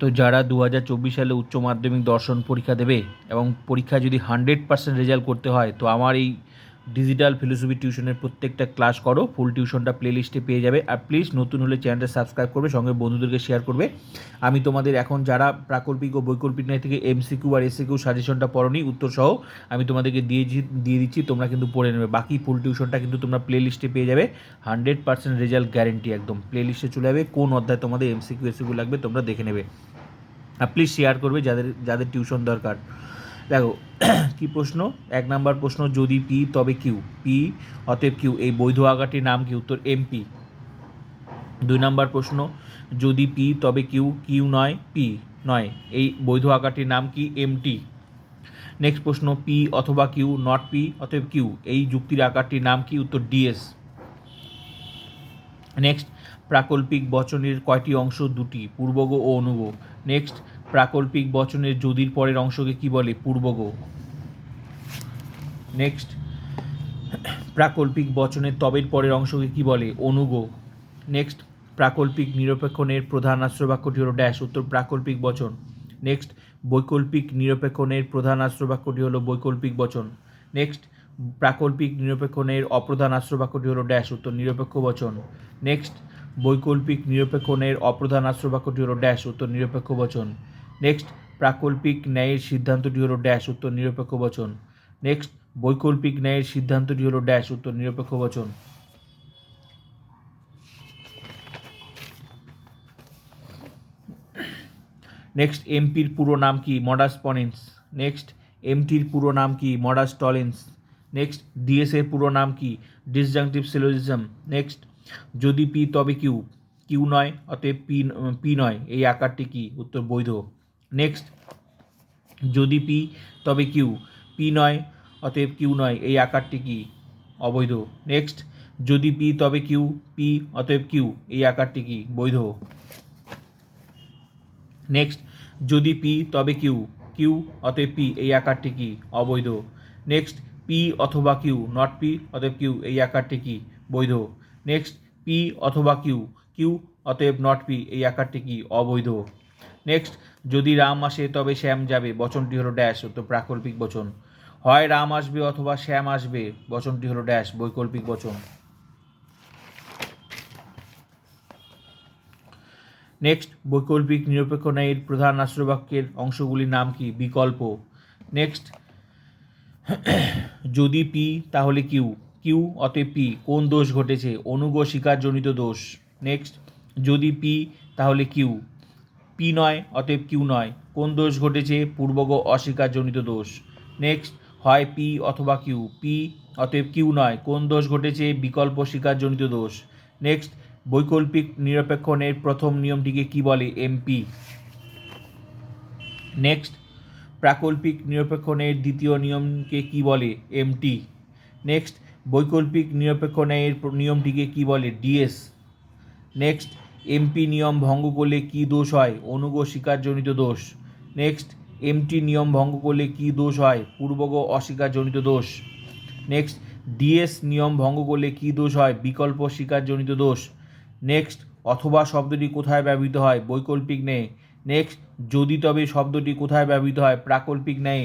তো যারা দু হাজার চব্বিশ সালে উচ্চ মাধ্যমিক দর্শন পরীক্ষা দেবে এবং পরীক্ষা যদি হান্ড্রেড পার্সেন্ট রেজাল্ট করতে হয়, তো আমার এই ডিজিটাল ফিলোসফি টিউশনের প্রত্যেকটা ক্লাস করো ফুল টিউশনটা প্লেলিস্টে পেয়ে যাবে। আর প্লিজ নতুন হলে চ্যানেলটা সাবস্ক্রাইব করবে, সঙ্গে বন্ধুদেরকে শেয়ার করবে। আমি তোমাদের এখন যারা প্রাকল্পিক ও বৈকল্পিক ন্যায় থেকে এমসিকিউ আর এসিকিউ সাজেশনটা পড়নি উত্তর সহ আমি তোমাদেরকে দিয়ে দিয়ে দিচ্ছি, তোমরা কিন্তু পড়ে নেবে। বাকি ফুল টিউশনটা কিন্তু তোমরা প্লেলিস্টে পেয়ে যাবে। হান্ড্রেড পার্সেন্ট রেজাল্ট গ্যারেন্টি একদম। প্লেলিস্টে চলে যাবে, কোন অধ্যায় তোমাদের এমসিকিউ এসিকিউ লাগবে তোমরা দেখে নেবে। প্লিজ শেয়ার করবে যাদের যাদের টিউশন দরকার। দেখো, কি প্রশ্ন? এক নাম্বার প্রশ্ন, যদি পি, তবে কিউ? পি, অতএব কিউ। এই বৈধ আগাটির নাম কি? উত্তর এমপি দুই নাম্বার প্রশ্ন, যদি পি, তবে কিউ? কিউ নয়, পি নয়। এই বৈধ আকারটির নাম কি? এমটি নেক্সট প্রশ্ন, পি অথবা কিউ নট পি, অতএব কিউ। এই যুক্তির আকারটির নাম কি? উত্তর ডিএস নেক্সট প্রাকল্পিক বচনের কয়টি অংশ? দুটি, পূর্বগ ও অনুগ। নেক্সট, প্রাকল্পিক বচনের যদির পরের অংশকে কি বলে? পূর্বগ। নেক্সট, প্রাকল্পিক বচনের তবের পরের অংশকে কি বলে? অনুগ। নেক্সট, প্রাকল্পিক নিরপেক্ষণের প্রধান আশ্রবাক্যটি হলো ড্যাশ, উত্তর প্রাকল্পিক বচন। নেক্সট, বৈকল্পিক নিরপেক্ষণের প্রধান আশ্রবাক্যটি হলো বৈকল্পিক বচন। নেক্সট, প্রাকল্পিক নিরপেক্ষণের অপ্রধান আশ্রবাক্যটি হলো ড্যাশ, উত্তর নিরপেক্ষ বচন। নেক্সট বৈকল্পিক নিরপেক্ষণের অপ্রধান আশ্রবাক্যটি হলো ড্যাশ, উত্তর নিরপেক্ষ বচন। নেক্সট, প্রাকল্পিক ন্যায়ের সিদ্ধান্তটি হলো ড্যাশ, উত্তর নিরপেক্ষ বচন। নেক্সট, বৈকল্পিক ন্যায়ের সিদ্ধান্তটি হলো ড্যাশ, উত্তর নিরপেক্ষ বচন। নেক্সট এমপির পুরো নাম কি? মডাস পনেন্স নেক্সট, এমটির পুরো নাম কি? মডাস টলেন্স নেক্সট ডিএস এর পুরো নাম কি? Disjunctive syllogism. নেক্সট যদি পি তবে কিউ কিউ নয়, অতএব পি পি নয়, এই আকারটি কি? উত্তর বৈধ। নেক্সট যদি পি তবে কিউ, পি নয়, অতএব কিউ নয়, এই আকারটি কি? অবৈধ। নেক্সট যদি পি তবে কিউ, পি অতএব কিউ, এই আকারটি কি? বৈধ। নেক্সট যদি পি তবে কিউ কিউ অতএব পি, এই আকারটি কি? অবৈধ। নেক্সট পি অথবা কিউ নট পি, অতএব কিউ, এই আকারটি কি? বৈধ। নেক্সট পি অথবা কিউ কিউ অতএব নট পি এই আকারটি কি? অবৈধ। নেক্সট যদি রাম আসে, তবে শ্যাম যাবে, বচনটি হলো ড্যাশ তো প্রাকল্পিক বচন। হয় রাম আসবে অথবা শ্যাম আসবে, বচনটি হলো ড্যাশ বৈকল্পিক বচন। নেক্সট বৈকল্পিক নিরপেক্ষ ন্যায়ের প্রধান আশ্রবাক্যের অংশগুলির নাম কি? বিকল্প। নেক্সট যদি পি তাহলে কিউ কিউ অতএব পি কোন দোষ ঘটেছে? অনুগ শিকারজনিত দোষ। নেক্সট যদি পি তাহলে কিউ পি নয়, অতএব কিউ নয়। কোন দোষ ঘটেছে? পূর্বগ অস্বীকারজনিত দোষ। নেক্সট হয় পি অথবা কিউ পি অতএব কিউ নয়। কোন দোষ ঘটেছে? বিকল্প শিকারজনিত দোষ। নেক্সট বৈকল্পিক নিরপেক্ষণের প্রথম নিয়মটিকে কি বলে? এমপি নেক্সট প্রাকল্পিক নিরপেক্ষণের দ্বিতীয় নিয়মকে কি বলে? এমটি নেক্সট বৈকল্পিক নিরপেক্ষণের নিয়মটিকে কি বলে? ডিএস। নেক্সট, এমপি নিয়ম ভঙ্গ করলে কি দোষ হয়? অনুগ স্বীকারজনিত দোষ। নেক্সট, এমটি নিয়ম ভঙ্গ করলে কি দোষ হয়? পূর্বগ অস্বীকারজনিত দোষ। নেক্সট, ডিএস নিয়ম ভঙ্গ করলে কি দোষ হয়? বিকল্প স্বীকারজনিত দোষ। নেক্সট, অথবা শব্দটি কোথায় ব্যবহৃত হয়? বৈকল্পিক নেই নেক্সট, যদি তবে শব্দটি কোথায় ব্যবহৃত হয়? প্রাকল্পিক নেই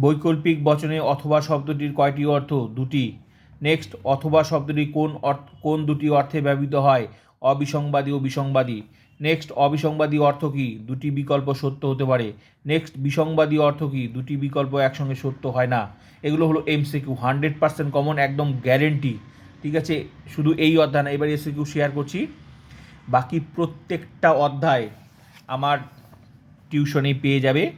বৈকল্পিক বচনে অথবা শব্দটির কয়টি অর্থ? দুটি। নেক্সট, অথবা শব্দটি কোন অর্থ, কোন দুটি অর্থে ব্যবহৃত হয়? অবিসংবাদী ও বিসংবাদী। নেক্সট, অবিসংবাদী অর্থ কী? দুটি বিকল্প সত্য হতে পারে। নেক্সট, বিসংবাদী অর্থ কী? দুটি বিকল্প একসঙ্গে সত্য হয় না। এগুলো হলো এমসিকিউ হান্ড্রেড পার্সেন্ট কমন, একদম গ্যারেন্টি ঠিক আছে? শুধু এই অধ্যায় না, এবার এসিকিউ শেয়ার করছি। বাকি প্রত্যেকটা অধ্যায় আমার টিউশনে পেয়ে যাবে।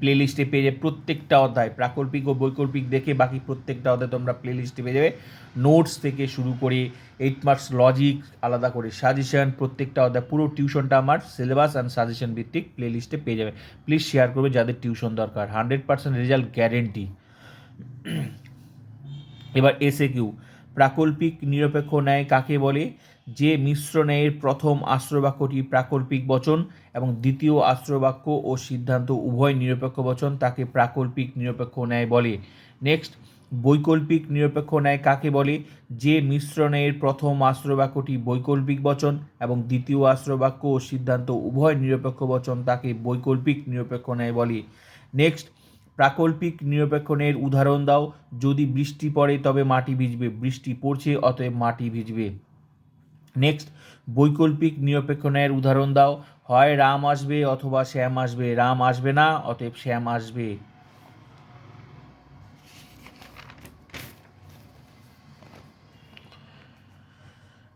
প্লেলিস্টে পেয়ে যাবে প্রত্যেকটা অধ্যায়, প্রাকল্পিক ও বৈকল্পিক দেখে বাকি প্রত্যেকটা অধ্যায় তোমরা প্লেলিস্টে পেয়ে যাবে। নোটস থেকে শুরু করে এইট মার্কস লজিক আলাদা করে সাজেশন প্রত্যেকটা অধ্যায় পুরো টিউশনটা আমার সিলেবাস অ্যান্ড সাজেশন ভিত্তিক প্লেলিস্টে পেয়ে যাবে। প্লিজ শেয়ার করবে যাদের টিউশন দরকার। হান্ড্রেড পার্সেন্ট রেজাল্ট গ্যারেন্টি এবার এসে কিউ প্রাকল্পিক নিরপেক্ষ ন্যায় কাকে বলে? যে মিশ্র ন্যায়ের প্রথম আশ্রবাক্যটি প্রাকল্পিক বচন এবং দ্বিতীয় আশ্রবাক্য ও সিদ্ধান্ত উভয় নিরপেক্ষ বচন তাকে প্রাকল্পিক নিরপেক্ষ ন্যায় বলে। নেক্সট বৈকল্পিক নিরপেক্ষ ন্যায় কাকে বলে? যে মিশ্রণের প্রথম আশ্রবাক্যটি বৈকল্পিক বচন এবং দ্বিতীয় আশ্রবাক্য ও সিদ্ধান্ত উভয় নিরপেক্ষ বচন তাকে বৈকল্পিক নিরপেক্ষ ন্যায় বলে। নেক্সট প্রাকল্পিক নিরপেক্ষ ন্যায়ের উদাহরণ দাও। যদি বৃষ্টি পড়ে তবে মাটি ভিজবে, বৃষ্টি পড়ছে অতএব মাটি ভিজবে। নেক্সট বৈকল্পিক নিরপেক্ষ ন্যায়ের উদাহরণ দাও। হয় রাম আসবে অথবা শ্যাম আসবে। রাম আসবে না, অতএব শ্যাম আসবে।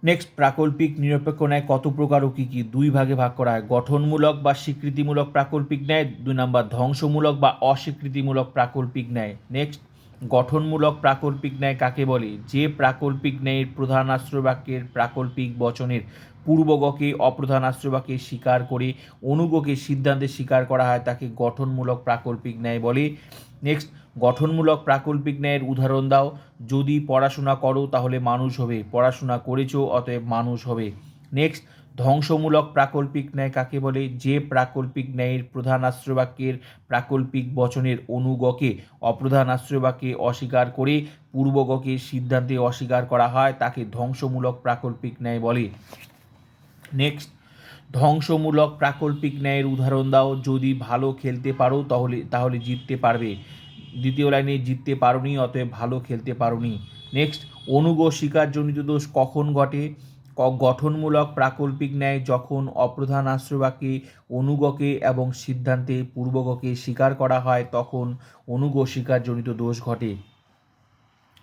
নেক্সট প্রাকল্পিক নিরপেক্ষ ন্যায় কত প্রকার ও কী কী? দুই ভাগে ভাগ করা হয়। গঠনমূলক বা স্বীকৃতিমূলক প্রাকল্পিক ন্যায়। দুই নাম্বার, ধ্বংসমূলক বা অস্বীকৃতিমূলক প্রাকল্পিক ন্যায়। নেক্সট গঠনমূলক প্রাকল্পিক ন্যায় কাকে বলে? যে প্রাকল্পিক ন্যায়ের প্রধান আশ্রয়বাক্যের প্রাকল্পিক বচনের পূর্বগকে অপ্রধান আশ্রবাক্যে স্বীকার করে অনুগকে সিদ্ধান্তে স্বীকার করা হয়, তাকে গঠনমূলক প্রাকল্পিক ন্যায় বলে। নেক্সট গঠনমূলক প্রাকল্পিক ন্যায়ের উদাহরণ দাও। যদি পড়াশোনা করো, তাহলে মানুষ হবে। পড়াশোনা করেছ, অতএব মানুষ হবে। নেক্সট ধ্বংসমূলক প্রাকল্পিক ন্যায় কাকে বলে? যে প্রাকল্পিক ন্যায়ের প্রধান আশ্রয়বাক্যের প্রাকল্পিক বচনের অনুগকে অপ্রধান আশ্রবাক্যে অস্বীকার করে পূর্বগকে সিদ্ধান্তে অস্বীকার করা হয়, তাকে ধ্বংসমূলক প্রাকল্পিক ন্যায় বলে। নেক্সট ধ্বংসমূলক প্রাকল্পিক ন্যায়ের উদাহরণ দাও। যদি ভালো খেলতে পারো, তাহলে তাহলে জিততে পারবে। দ্বিতীয় লাইনে, জিততে পারোনি, অতএব ভালো খেলতে পারোনি। নেক্সট অনুগ শিকারজনিত দোষ কখন ঘটে? গঠনমূলক প্রাকল্পিক ন্যায় যখন অপ্রধান আশ্রবাকে অনুগকে এবং সিদ্ধান্তে পূর্বগকে স্বীকার করা হয়, তখন অনুগ শিকারজনিত দোষ ঘটে।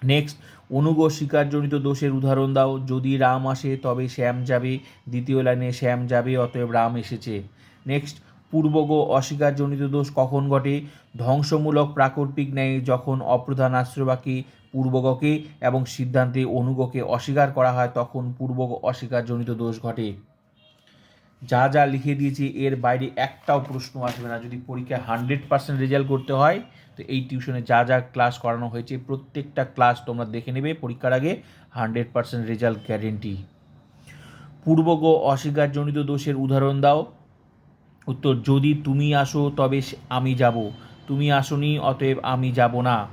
নেক্সট, অনুগ শিকারজনিত দোষের উদাহরণ দাও। যদি রাম আসে, তবে শ্যাম যাবে। দ্বিতীয় লাইনে শ্যাম যাবে, অতএব রাম এসেছে। নেক্সট পূর্বগ অস্বীকারজনিত দোষ কখন ঘটে? ধ্বংসমূলক প্রাকল্পিক ন্যায় যখন অপ্রধান আশ্রবাকে পূর্বগকে এবং সিদ্ধান্তে অনুগকে অস্বীকার করা হয়, তখন পূর্বগ অস্বীকারজনিত দোষ ঘটে। যা যা লিখে দিয়েছি, এর বাইরে একটাও প্রশ্ন আসবে না। যদি পরীক্ষায় হান্ড্রেড পার্সেন্ট রেজাল্ট করতে হয়, তো এই টিউশনে যা যা ক্লাস করানো হয়েছে, প্রত্যেকটা ক্লাস তোমরা দেখে নেবে পরীক্ষার আগে হান্ড্রেড পার্সেন্ট রেজাল্ট গ্যারেন্টি। পূর্বগ অস্বীকারজনিত দোষের উদাহরণ দাও। উত্তর, যদি তুমি আসো, তবে আমি যাব। তুমি আসনি, অতএব আমি যাব না।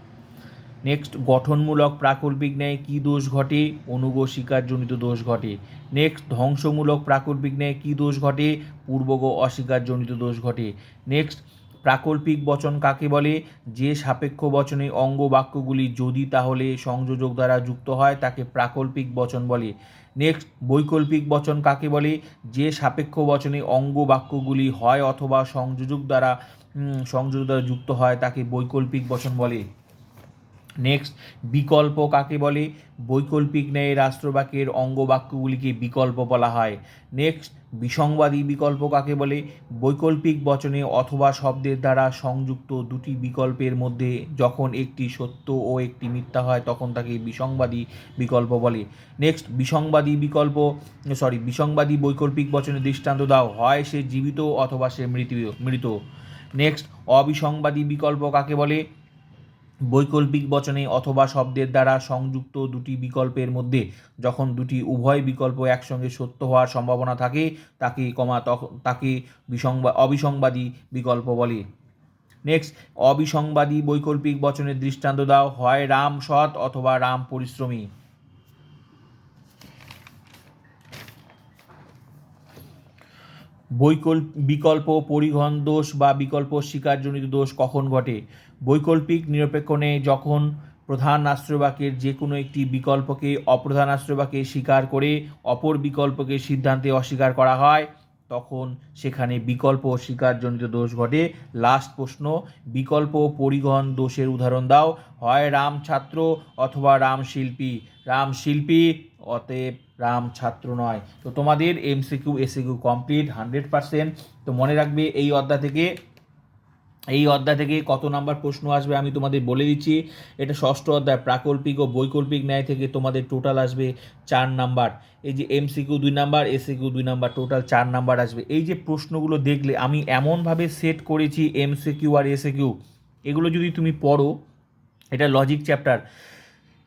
নেক্সট গঠনমূলক প্রাকল্পিক ন্যায় কী দোষ ঘটে? অনুগ স্বীকারজনিত দোষ ঘটে। নেক্সট ধ্বংসমূলক প্রাকল্পিক ন্যায় কী দোষ ঘটে? পূর্বগ অস্বীকারজনিত দোষ ঘটে। নেক্সট প্রাকল্পিক বচন কাকে বলে? যে সাপেক্ষ বচনে অঙ্গ বাক্যগুলি যদি তাহলে সংযোজক দ্বারা যুক্ত হয়, তাকে প্রাকল্পিক বচন বলে। নেক্সট বৈকল্পিক বচন কাকে বলে? যে সাপেক্ষ বচনে অঙ্গ বাক্যগুলি হয় অথবা সংযোজক দ্বারা সংযোজক দ্বারা যুক্ত হয়, তাকে বৈকল্পিক বচন বলে। নেক্সট বিকল্প কাকে বলে? বৈকল্পিক ন্যায় রাষ্ট্রবাক্যের অঙ্গ বাক্যগুলিকে বিকল্প বলা হয়। নেক্সট বিসংবাদী বিকল্প কাকে বলে? বৈকল্পিক বচনে অথবা শব্দের দ্বারা সংযুক্ত দুটি বিকল্পের মধ্যে যখন একটি সত্য ও একটি মিথ্যা হয়, তখন তাকে বিসংবাদী বিকল্প বলে। নেক্সট বিসংবাদী বিকল্প সরি বিসংবাদী বৈকল্পিক বচনে দৃষ্টান্ত দাও। হয় সে জীবিত অথবা সে মৃত মৃত। নেক্সট অবিসংবাদী বিকল্প কাকে বলে? বৈকল্পিক বচনে অথবা শব্দের দ্বারা সংযুক্ত দুটি বিকল্পের মধ্যে যখন দুটি উভয় বিকল্প একসঙ্গে সত্য হওয়ার সম্ভাবনা থাকে, তাকে কমা তাকে বিসংবা, অবিসংবাদী বিকল্প বলে। নেক্সট অবিসংবাদী বৈকল্পিক বচনের দৃষ্টান্ত দাও। হয় রাম সৎ অথবা রাম পরিশ্রমী। বৈকল্প বিকল্প পরিবহন দোষ বা বিকল্প শিকারজনিত দোষ কখন ঘটে? বৈকল্পিক নিরপেক্ষণে যখন প্রধান আশ্রয়বাক্যের যে কোনো একটি বিকল্পকে অপ্রধান আশ্রয়বাক্যে স্বীকার করে অপর বিকল্পকে সিদ্ধান্তে অস্বীকার করা হয়, তখন সেখানে বিকল্প স্বীকারজনিত দোষ ঘটে। লাস্ট প্রশ্ন, বিকল্প পরিগণ দোষের উদাহরণ দাও। হয় রাম ছাত্র অথবা রাম শিল্পী। রাম শিল্পী অতএব রাম ছাত্র নয়। তো তোমাদের MCQ SAQ complete hundred percent তো মনে রাখবে এই অধ্যায় থেকে এই অধ্যায় থেকে কত নাম্বার প্রশ্ন আসবে আমি তোমাদের বলে দিচ্ছি। এটা ষষ্ঠ অধ্যায়, প্রাকল্পিক ও বৈকল্পিক ন্যায় থেকে তোমাদের টোটাল আসবে চার নাম্বার। এই যে এমসিকিউ দুই নাম্বার এসিকিউ দুই নাম্বার টোটাল চার নাম্বার আসবে। এই যে প্রশ্নগুলো দেখলে, আমি এমনভাবে সেট করেছি এমসিকিউ আর এসিকিউ এগুলো যদি তুমি পড়ো, এটা লজিক চ্যাপ্টার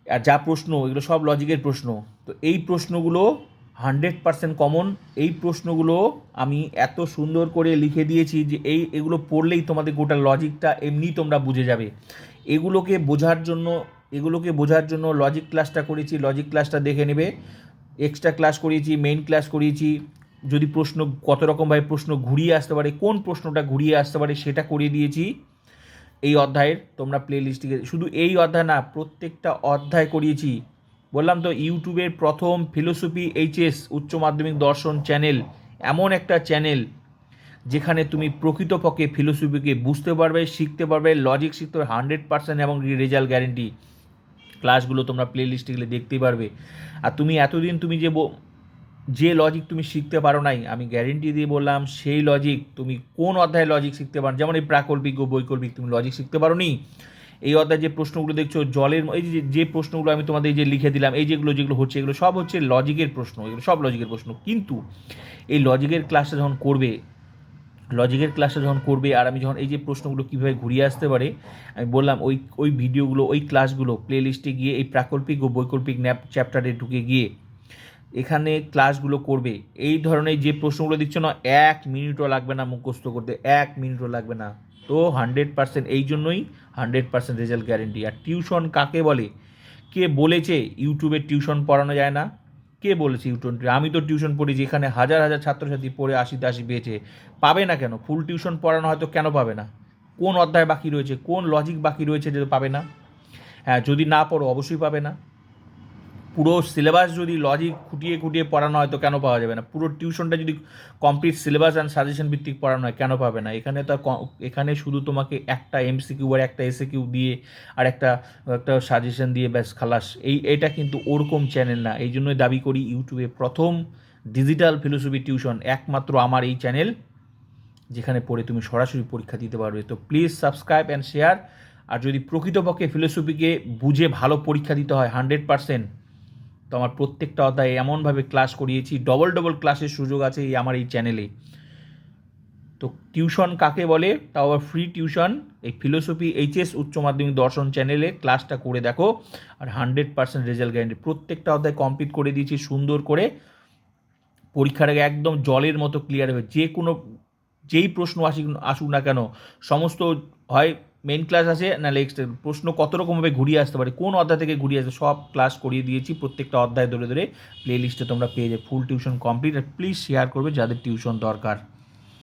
আর যা প্রশ্ন, এগুলো সব লজিকের প্রশ্ন। তো এই প্রশ্নগুলো হান্ড্রেড পার্সেন্ট কমন। এই প্রশ্নগুলো আমি এত সুন্দর করে লিখে দিয়েছি যে এই, এগুলো পড়লেই তোমাদের গোটা লজিকটা এমনি তোমরা বুঝে যাবে। এগুলোকে বোঝার জন্য, এগুলোকে বোঝার জন্য লজিক ক্লাসটা করেছি, লজিক ক্লাসটা দেখে নেবে। এক্সট্রা ক্লাস করিয়েছি, মেইন ক্লাস করিয়েছি। যদি প্রশ্ন, কত রকমভাবে প্রশ্ন ঘুরিয়ে আসতে পারে, কোন প্রশ্নটা ঘুরিয়ে আসতে পারে সেটা করিয়ে দিয়েছি। এই অধ্যায়ের তোমরা প্লে লিস্টটিকে শুধু এই অধ্যায় না, প্রত্যেকটা অধ্যায় করিয়েছি। বললাম তো, ইউটিউবের প্রথম ফিলোসফি এইচএস উচ্চ মাধ্যমিক দর্শন চ্যানেল, এমন একটা চ্যানেল যেখানে তুমি প্রকৃতপক্ষে ফিলোসফিকে বুঝতে পারবে, শিখতে পারবে লজিক শিখতে পারবে হান্ড্রেড পার্সেন্ট এবং রেজাল্ট গ্যারেন্টি ক্লাসগুলো তোমরা প্লে লিস্টে গেলে দেখতেই পারবে। আর তুমি এতদিন তুমি যে যে লজিক তুমি শিখতে পারো নাই, আমি গ্যারেন্টি দিয়ে বললাম, সেই লজিক তুমি কোন অধ্যায়ে লজিক শিখতে পারো? যেমন এই প্রাকল্পিক ও বৈকল্পিক, তুমি লজিক শিখতে পারো নি এই অধ্যায়ে যে প্রশ্নগুলো দেখছ, জলের এই যে যে প্রশ্নগুলো আমি তোমাদের যে লিখে দিলাম, এই যেগুলো যেগুলো হচ্ছে, এগুলো সব হচ্ছে লজিকের প্রশ্ন, এগুলো সব লজিকের প্রশ্ন। কিন্তু এই লজিকের ক্লাসটা যখন করবে লজিকের ক্লাসটা যখন করবে, আর আমি যখন এই যে প্রশ্নগুলো কীভাবে ঘুরিয়ে আসতে পারে, আমি বললাম ওই ওই ভিডিওগুলো ওই ক্লাসগুলো প্লে লিস্টে গিয়ে, এই প্রাকল্পিক ও বৈকল্পিক ন্যাপ চ্যাপ্টারে ঢুকে গিয়ে, এখানে ক্লাসগুলো করবে। এই ধরনের যে প্রশ্নগুলো দিচ্ছ না, এক মিনিটও লাগবে না মুখস্থ করতে, এক মিনিটও লাগবে না। তো হান্ড্রেড পার্সেন্ট, এই জন্যই হান্ড্রেড পার্সেন্ট রেজাল্ট গ্যারেন্টি। আর টিউশন কাকে বলে? কে বলেছে ইউটিউবে টিউশন পড়ানো যায় না? কে বলেছে ইউটিউব? আমি তো টিউশন পড়ি যেখানে হাজার হাজার ছাত্রছাত্রী পড়ে আশিতে আশি পেয়েছে। পাবে না কেন? ফুল টিউশন পড়ানো হয়তো কেন পাবে না? কোন অধ্যায় বাকি রয়েছে? কোন লজিক বাকি রয়েছে যে পাবে না? হ্যাঁ যদি না পড়ো, অবশ্যই পাবে না। পুরো সিলেবাস যদি লজিক খুঁটিয়ে খুঁটিয়ে পড়ানো হয় তো কেন পাওয়া যাবে না? পুরো টিউশনটা যদি কমপ্লিট সিলেবাস অ্যান্ড সাজেশন ভিত্তিক পড়ানো হয় কেন পাবে না? এখানে তো এখানে শুধু তোমাকে একটা এমসিকিউ আর একটা এসএকিউ দিয়ে আর একটা একটা সাজেশন দিয়ে ব্যাস খালাস। এই, এটা কিন্তু ওরকম চ্যানেল না। এই জন্যই দাবি করি ইউটিউবে প্রথম ডিজিটাল ফিলোসফি টিউশন একমাত্র আমার এই চ্যানেল যেখানে পড়ে তুমি সরাসরি পরীক্ষা দিতে পারবে। তো প্লিজ সাবস্ক্রাইব অ্যান্ড শেয়ার আর যদি প্রকৃতপক্ষে ফিলোসফিকে বুঝে ভালো পরীক্ষা দিতে হয় হান্ড্রেড পার্সেন্ট তো আমার প্রত্যেকটা অধ্যায়ে এমনভাবে ক্লাস করিয়েছি ডবল ডবল ক্লাসের সুযোগ আছে এই আমার এই চ্যানেলে তো টিউশন কাকে বলে? তাও আবার ফ্রি টিউশন এই ফিলোসফি এইচএস উচ্চ মাধ্যমিক দর্শন চ্যানেলে ক্লাসটা করে দেখো। আর হান্ড্রেড পার্সেন্ট রেজাল্ট গ্যারেন্টি প্রত্যেকটা অধ্যায় কমপ্লিট করে দিয়েছি, সুন্দর করে। পরীক্ষার আগে একদম জলের মতো ক্লিয়ার হবে যে কোনো, যেই প্রশ্ন আসুক আসুক না কেন, সমস্ত হয় মেন ক্লাস আছে না এক্সট্রা প্রশ্ন কত রকমভাবে ঘুরিয়ে আসতে পারে, কোন অধ্যায় থেকে ঘুরিয়ে আসবে, সব ক্লাস করিয়ে দিয়েছি, প্রত্যেকটা অধ্যায় ধরে ধরে প্লে লিস্টে তোমরা পেয়ে যাবে। ফুল টিউশন কমপ্লিট আর প্লিজ শেয়ার করবে যাদের টিউশন দরকার।